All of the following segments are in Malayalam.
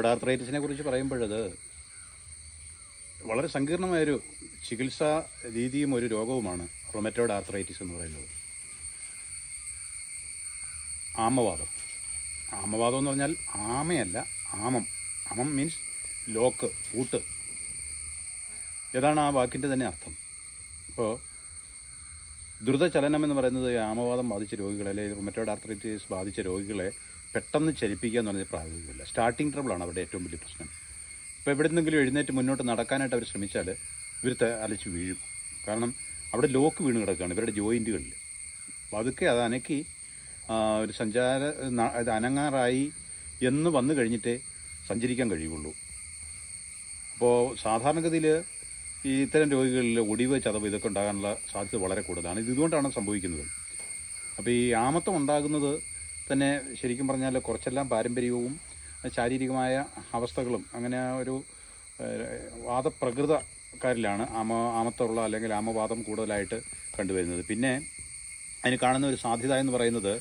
റൊമറ്റോഡ് ആർത്രൈറ്റിസിനെ കുറിച്ച് പറയുമ്പോഴത് വളരെ സങ്കീർണമായൊരു ചികിത്സാ രീതിയും ഒരു രോഗവുമാണ് റൊമറ്റോയ്ഡ് ആർത്രൈറ്റിസ് എന്ന് പറയുന്നത്. ആമവാദം. ആമവാദം എന്ന് പറഞ്ഞാൽ ആമയല്ല ആമം. ആമം മീൻസ് ലോക്ക് പൂട്ട് ഏതാണ് ആ വാക്കിന്റെ തന്നെ അർത്ഥം? ഇപ്പോൾ ദ്രുതചലനം എന്ന് പറയുന്നത് ആമവാദം ബാധിച്ച രോഗികളെ അല്ലെങ്കിൽ റൊമറ്റോഡ് ആർത്രൈറ്റിസ് ബാധിച്ച രോഗികളെ പെട്ടെന്ന് ചലിപ്പിക്കുക എന്ന് പറയുന്നത് പ്രായോഗികമല്ല. സ്റ്റാർട്ടിംഗ് ട്രബിളാണ് അവിടെ ഏറ്റവും വലിയ പ്രശ്നം. ഇപ്പോൾ എവിടെ നിന്നെങ്കിലും എഴുന്നേറ്റ് മുന്നോട്ട് നടക്കാനായിട്ട് അവർ ശ്രമിച്ചാൽ ഇവർ അലച്ച് വീഴും. കാരണം അവിടെ ലോക്ക് വീണ് കിടക്കുകയാണ് ഇവരുടെ ജോയിന്റുകളിൽ അപ്പോൾ അതൊക്കെ അത് അനക്കി ഒരു സഞ്ചാര അത് അനങ്ങാറായി എന്ന് വന്നു കഴിഞ്ഞിട്ടേ സഞ്ചരിക്കാൻ കഴിയുള്ളൂ. അപ്പോൾ സാധാരണഗതിയിൽ ഈ ഇത്തരം രോഗികളിൽ ഒടിവ് ചതവ് ഇതൊക്കെ ഉണ്ടാകാനുള്ള സാധ്യത വളരെ കൂടുതലാണ്. ഇത് ഇതുകൊണ്ടാണ് സംഭവിക്കുന്നത്. അപ്പോൾ ഈ ആമത്വം ഉണ്ടാകുന്നത് തന്നെ ശരിക്കും പറഞ്ഞാൽ കുറച്ചെല്ലാം പാരമ്പര്യവും ശാരീരികമായ അവസ്ഥകളും അങ്ങനെ ഒരു വാദപ്രകൃതക്കാരിലാണ് ആമ ആമത്തമുള്ള അല്ലെങ്കിൽ ആമവാദം കൂടുതലായിട്ട് കണ്ടുവരുന്നത്. പിന്നെ അതിന് കാണുന്ന ഒരു സാധ്യത എന്ന് പറയുന്നത്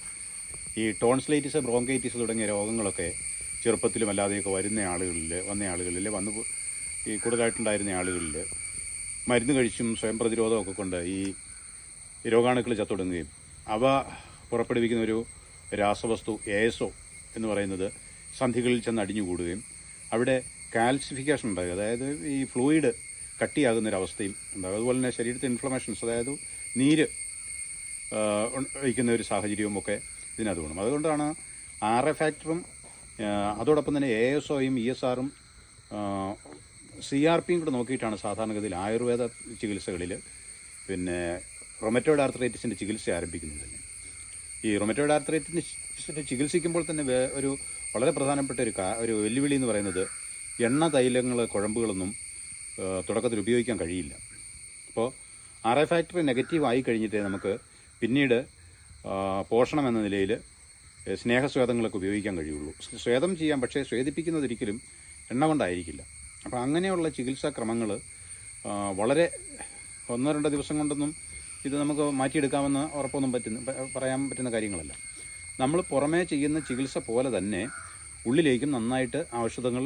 ഈ ടോൺസ്ലൈറ്റിസ് ബ്രോങ്കൈറ്റിസ് തുടങ്ങിയ രോഗങ്ങളൊക്കെ ചെറുപ്പത്തിലും അല്ലാതെയൊക്കെ വരുന്ന ആളുകളിൽ വന്ന ആളുകളിൽ വന്ന് ഈ കൂടുതലായിട്ടുണ്ടായിരുന്ന ആളുകളിൽ മരുന്ന് കഴിച്ചും സ്വയം പ്രതിരോധമൊക്കെ കൊണ്ട് ഈ രോഗാണുക്കൾ ചത്തൊടുങ്ങുകയും അവ പുറപ്പെടുവിക്കുന്ന ഒരു രാസവസ്തു ഏസോ എന്ന് പറയുന്നത് സന്ധികളിൽ ചെന്ന് അടിഞ്ഞുകൂടുകയും അവിടെ കാൽസിഫിക്കേഷൻ ഉണ്ടാകുക അതായത് ഈ ഫ്ലൂയിഡ് കട്ടിയാകുന്ന ഒരു അവസ്ഥയും ഉണ്ടാകും. അതുപോലെ തന്നെ ശരീരത്തിൽ ഇൻഫ്ലമേഷൻസ് അതായത് നീര് വയ്ക്കുന്ന ഒരു സാഹചര്യവും ഒക്കെ ഇതിനകത്ത് വേണം അതുകൊണ്ടാണ് ആർ എ ഫാക്ടറും അതോടൊപ്പം തന്നെ എ എസ് ഒയും ഇ എസ് ആറും സി ആർ പിയും കൂടെ നോക്കിയിട്ടാണ് സാധാരണഗതിയിൽ ആയുർവേദ ചികിത്സകളിൽ പിന്നെ റൊമറ്റോയിഡ് ആർത്രൈറ്റിസിന്റെ ചികിത്സ ആരംഭിക്കുന്നത്. തന്നെ ഈ റൊമറ്റോയിഡ് ആർത്രൈറ്റിന്റെ ചികിത്സിക്കുമ്പോൾ തന്നെ ഒരു വളരെ പ്രധാനപ്പെട്ട ഒരു ഒരു വെല്ലുവിളി എന്ന് പറയുന്നത് എണ്ണ തൈലങ്ങൾ കുഴമ്പുകളൊന്നും തുടക്കത്തിൽ ഉപയോഗിക്കാൻ കഴിയില്ല. അപ്പോൾ ആർ എ ഫാക്ടറി നെഗറ്റീവ് ആയി കഴിഞ്ഞിട്ടേ നമുക്ക് പിന്നീട് പോഷണം എന്ന നിലയിൽ സ്നേഹസ്വേദങ്ങളൊക്കെ ഉപയോഗിക്കാൻ കഴിയുള്ളൂ. സ്വേദം ചെയ്യാം പക്ഷേ സ്വേദിപ്പിക്കുന്നത് ഒരിക്കലും എണ്ണ കൊണ്ടായിരിക്കില്ല. അപ്പോൾ അങ്ങനെയുള്ള ചികിത്സാ ക്രമങ്ങൾ വളരെ ഒന്നോ രണ്ടോ ദിവസം കൊണ്ടൊന്നും ഇത് നമുക്ക് മാറ്റിയെടുക്കാമെന്ന് ഉറപ്പൊന്നും പറ്റുന്ന പറയാൻ പറ്റുന്ന കാര്യങ്ങളല്ല. നമ്മൾ പുറമേ ചെയ്യുന്ന ചികിത്സ പോലെ തന്നെ ഉള്ളിലേക്കും നന്നായിട്ട് ഔഷധങ്ങൾ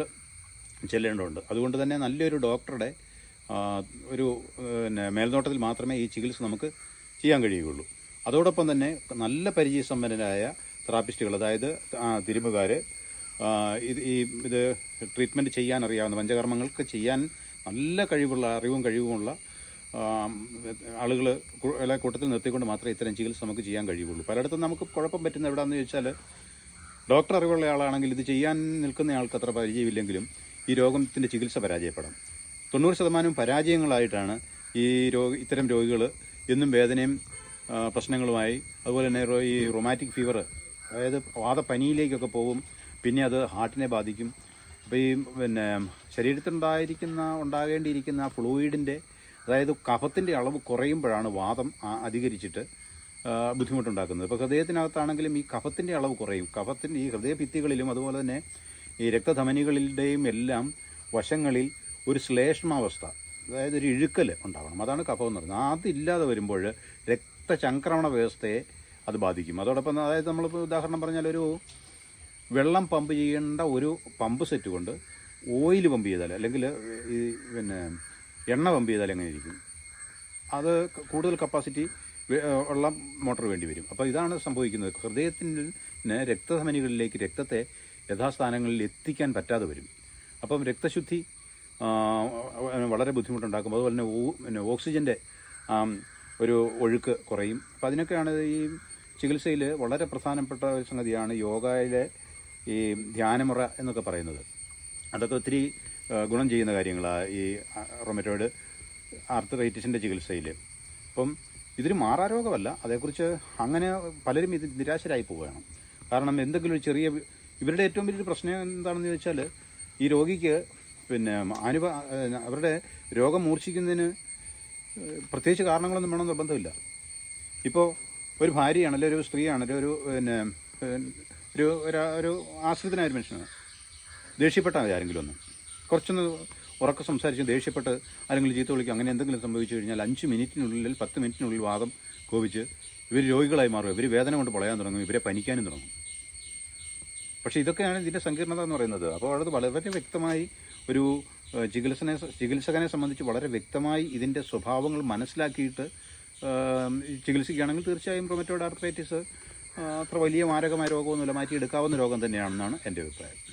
ചെല്ലേണ്ടതുണ്ട്. അതുകൊണ്ട് തന്നെ നല്ലൊരു ഡോക്ടറുടെ ഒരു പിന്നെ മേൽനോട്ടത്തിൽ മാത്രമേ ഈ ചികിത്സ നമുക്ക് ചെയ്യാൻ കഴിയുകയുള്ളൂ. അതോടൊപ്പം തന്നെ നല്ല പരിചയസമ്പന്നരായ തെറാപ്പിസ്റ്റുകൾ അതായത് തിരുമ്പുകാർ ഇത് ഈ ഇത് ട്രീറ്റ്മെന്റ് ചെയ്യാൻ അറിയാവുന്ന പഞ്ചകർമ്മങ്ങൾക്ക് ചെയ്യാൻ നല്ല കഴിവുള്ള അറിവും കഴിവുമുള്ള ആളുകൾ എല്ലാ കൂട്ടത്തിൽ നിർത്തിക്കൊണ്ട് മാത്രമേ ഇത്തരം ചികിത്സ നമുക്ക് ചെയ്യാൻ കഴിയുള്ളൂ. പലയിടത്തും നമുക്ക് കുഴപ്പം പറ്റുന്ന എവിടെയാണെന്ന് ചോദിച്ചാൽ ഡോക്ടർ അറിവുള്ള ആളാണെങ്കിൽ ഇത് ചെയ്യാൻ നിൽക്കുന്ന ആൾക്ക് അത്ര പരിചയമില്ലെങ്കിലും ഈ രോഗത്തിന്റെ ചികിത്സ പരാജയപ്പെടാം. തൊണ്ണൂറ് ശതമാനം പരാജയങ്ങളായിട്ടാണ് ഈ രോഗ ഇത്തരം രോഗികൾ എന്നും വേദനയും പ്രശ്നങ്ങളുമായി അതുപോലെ തന്നെ ഈ റൊമാറ്റിക് ഫീവർ അതായത് വാദപ്പനിയിലേക്കൊക്കെ പോകും പിന്നെ അത് ഹാർട്ടിനെ ബാധിക്കും. അപ്പോൾ ഈ പിന്നെ ശരീരത്തിലുണ്ടായിരിക്കുന്ന ഉണ്ടാകേണ്ടിയിരിക്കുന്ന ഫ്ലൂയിഡിന്റെ അതായത് കഫത്തിന്റെ അളവ് കുറയുമ്പോഴാണ് വാദം അധികരിച്ചിട്ട് ബുദ്ധിമുട്ടുണ്ടാക്കുന്നത്. ഇപ്പോൾ ഹൃദയത്തിനകത്താണെങ്കിലും ഈ കഫത്തിന്റെ അളവ് കുറയും. കഫത്തിന്റെ ഈ ഹൃദയഭിത്തികളിലും അതുപോലെ തന്നെ ഈ രക്തധമനികളുടെയും എല്ലാം വശങ്ങളിൽ ഒരു ശ്ലേഷ്മാവസ്ഥ അതായത് ഒരു ഇഴുക്കൽ ഉണ്ടാവണം. അതാണ് കഫം എന്ന് പറയുന്നത്. അതില്ലാതെ വരുമ്പോൾ രക്തചംക്രമണ വ്യവസ്ഥയെ അത് ബാധിക്കും. അതോടൊപ്പം അതായത് നമ്മളിപ്പോൾ ഉദാഹരണം പറഞ്ഞാൽ ഒരു വെള്ളം പമ്പ് ചെയ്യേണ്ട ഒരു പമ്പ് സെറ്റ് കൊണ്ട് ഓയിൽ പമ്പ് ചെയ്താൽ അല്ലെങ്കിൽ ഈ പിന്നെ എണ്ണ പമ്പ് ചെയ്താൽ എങ്ങനെ ഇരിക്കും? അത് കൂടുതൽ കപ്പാസിറ്റി ഉള്ള മോട്ടോർ വേണ്ടി വരും. അപ്പോൾ ഇതാണ് സംഭവിക്കുന്നത്. ഹൃദയത്തിന് രക്തധമനികളിലേക്ക് രക്തത്തെ യഥാസ്ഥാനങ്ങളിൽ എത്തിക്കാൻ പറ്റാതെ വരും. അപ്പം രക്തശുദ്ധി വളരെ ബുദ്ധിമുട്ടുണ്ടാക്കും. അതുപോലെ തന്നെ പിന്നെ ഓക്സിജന്റെ ഒരു ഒഴുക്ക് കുറയും. അപ്പം അതിനൊക്കെയാണ് ഈ ചികിത്സയിൽ വളരെ പ്രധാനപ്പെട്ട ഒരു സംഗതിയാണ് യോഗയിലെ ഈ ധ്യാനമുറ എന്നൊക്കെ പറയുന്നത്. അതൊക്കെ ഒത്തിരി ഗുണം ചെയ്യുന്ന കാര്യങ്ങളാണ് ഈ റൊമറ്റോയിഡ് ആർത്തറൈറ്റിസിന്റെ ചികിത്സയിൽ അപ്പം ഇതൊരു മാറാരോഗമല്ല. അതേക്കുറിച്ച് അങ്ങനെ പലരും ഇത് നിരാശരായി പോവുകയാണ്. കാരണം എന്തെങ്കിലും ഒരു ചെറിയ ഇവരുടെ ഏറ്റവും വലിയൊരു പ്രശ്നം എന്താണെന്ന് ചോദിച്ചാൽ ഈ രോഗിക്ക് പിന്നെ അനുഭ അവരുടെ രോഗം മൂർച്ഛിക്കുന്നതിന് പ്രത്യേകിച്ച് കാരണങ്ങളൊന്നും വേണം നിർബന്ധമില്ല. ഇപ്പോൾ ഒരു ഭാര്യയാണല്ലോ ഒരു സ്ത്രീയാണല്ലോ ഒരു പിന്നെ ഒരു ഒരു- ആശ്രിതനായ ഒരു മനുഷ്യനാണ്. ദേഷ്യപ്പെട്ടാൽ മതി ആരെങ്കിലും ഒന്ന്. കുറച്ചൊന്ന് ഉറക്കം സംസാരിച്ച് ദേഷ്യപ്പെട്ട് ആരെങ്കിലും ചീത്ത വിളിക്കുക അങ്ങനെ എന്തെങ്കിലും സംഭവിച്ചു കഴിഞ്ഞാൽ അഞ്ച് മിനിറ്റിനുള്ളിൽ പത്ത് മിനിറ്റിനുള്ളിൽ വാദം കോപിച്ച് ഇവർ രോഗികളായി മാറും. ഇവർ വേദന കൊണ്ട് പൊളയാൻ തുടങ്ങും. ഇവരെ പനിക്കാനും തുടങ്ങും. പക്ഷേ ഇതൊക്കെയാണ് ഇതിന്റെ സങ്കീർണത എന്ന് പറയുന്നത്. അപ്പോൾ അത് വളരെ വ്യക്തമായി ഒരു ചികിത്സനെ ചികിത്സകനെ സംബന്ധിച്ച് വളരെ വ്യക്തമായി ഇതിന്റെ സ്വഭാവങ്ങൾ മനസ്സിലാക്കിയിട്ട് ചികിത്സിക്കുകയാണെങ്കിൽ തീർച്ചയായും റൊമറ്റോഡ് ആർത്രൈറ്റിസ് അത്ര വലിയ മാരകമായ രോഗമൊന്നുമില്ല. മാറ്റിയെടുക്കാവുന്ന രോഗം തന്നെയാണെന്നാണ് എന്റെ അഭിപ്രായം.